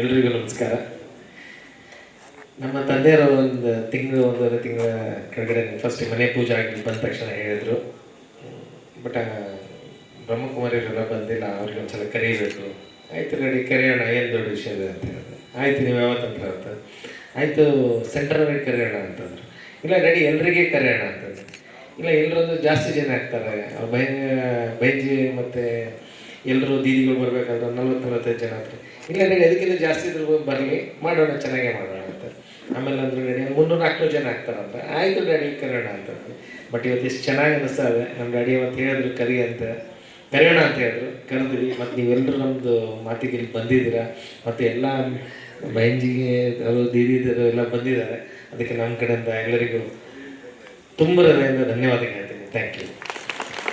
ಎಲ್ರಿಗೂ ನಮಸ್ಕಾರ. ನಮ್ಮ ತಂದೆಯವರು ಒಂದು ತಿಂಗಳು, ಒಂದೂವರೆ ತಿಂಗಳ ಕೆಳಗಡೆ ಫಸ್ಟ್ ಮನೆ ಪೂಜೆ ಆಗಿ ಬಂದ ತಕ್ಷಣ ಹೇಳಿದರು. ಬಟ್ ಬ್ರಹ್ಮಕುಮಾರಿಯವರೆಲ್ಲ ಬಂದಿಲ್ಲ, ಅವ್ರಿಗೆ ಒಂದ್ಸಲ ಕರೀಬೇಕು. ಆಯಿತು ರೆಡಿ ಕರೆಯೋಣ, ಏನು ದೊಡ್ಡ ವಿಷಯ ಇದೆ? ಅಂತ ಹೇಳಿದ್ರು. ಆಯಿತು, ನೀವು ಯಾವತ್ತಂತ ಅಂತ ಆಯಿತು ಸೆಂಟ್ರವರೆಗೆ ಕರೆಯೋಣ ಅಂತಂದ್ರು ಇಲ್ಲ ರೆಡಿ ಎಲ್ರಿಗೆ ಕರೆಯೋಣ ಅಂತಂದ್ರು ಇಲ್ಲ ಎಲ್ಲರೊಂದು ಜಾಸ್ತಿ ಜನ ಆಗ್ತಾರೆ. ಬೈ ಬೈಜಿ ಮತ್ತು ಎಲ್ಲರೂ ದೀದಿಗಳು ಬರಬೇಕಾದ್ರೆ ನಲ್ವತ್ತು ನಲ್ವತ್ತೈದು ಜನ ಹತ್ರ ಇಲ್ಲ ರೆಡಿ ಅದಕ್ಕಿಂತ ಜಾಸ್ತಿ ಇದ್ರೂ ಬರಲಿ ಮಾಡೋಣ, ಚೆನ್ನಾಗೇ ಮಾಡೋಣ ಅಂತ. ಆಮೇಲೆ ಅಂದ್ರೆ ರೆಡಿ ಮುನ್ನೂರು ನಾಲ್ಕುನೂರು ಜನ ಆಗ್ತಾರಂತ. ಆಯಿತು ಡ್ಯಾಡಿ ಕರೋಣ ಅಂತ ಬಟ್ ಇವತ್ತು ಎಷ್ಟು ಚೆನ್ನಾಗಿ ಅನ್ನಿಸ್ತಾ ಇದೆ. ನಮ್ಮ ಡ್ಯಾಡಿ ಅವತ್ತು ಹೇಳಿದ್ರು, ಕರಿ ಅಂತ. ಕರೆಯೋಣ ಅಂತ ಹೇಳಿದ್ರು. ಕರೆದ್ರಿ ಮತ್ತು ನೀವೆಲ್ಲರೂ ನಮ್ಮದು ಮಾತಿಗೆ ಇಲ್ಲಿ ಬಂದಿದ್ದೀರಾ? ಮತ್ತು ಎಲ್ಲ ಬೈಂಜಿಗೆ ಅವರು ದೀದಿದರು ಎಲ್ಲ ಬಂದಿದ್ದಾರೆ. ಅದಕ್ಕೆ ನಮ್ಮ ಕಡೆಯಿಂದ ಎಲ್ಲರಿಗೂ ತುಂಬ ಹೃದಯದಿಂದ ಧನ್ಯವಾದ ಹೇಳ್ತೀನಿ. Thank you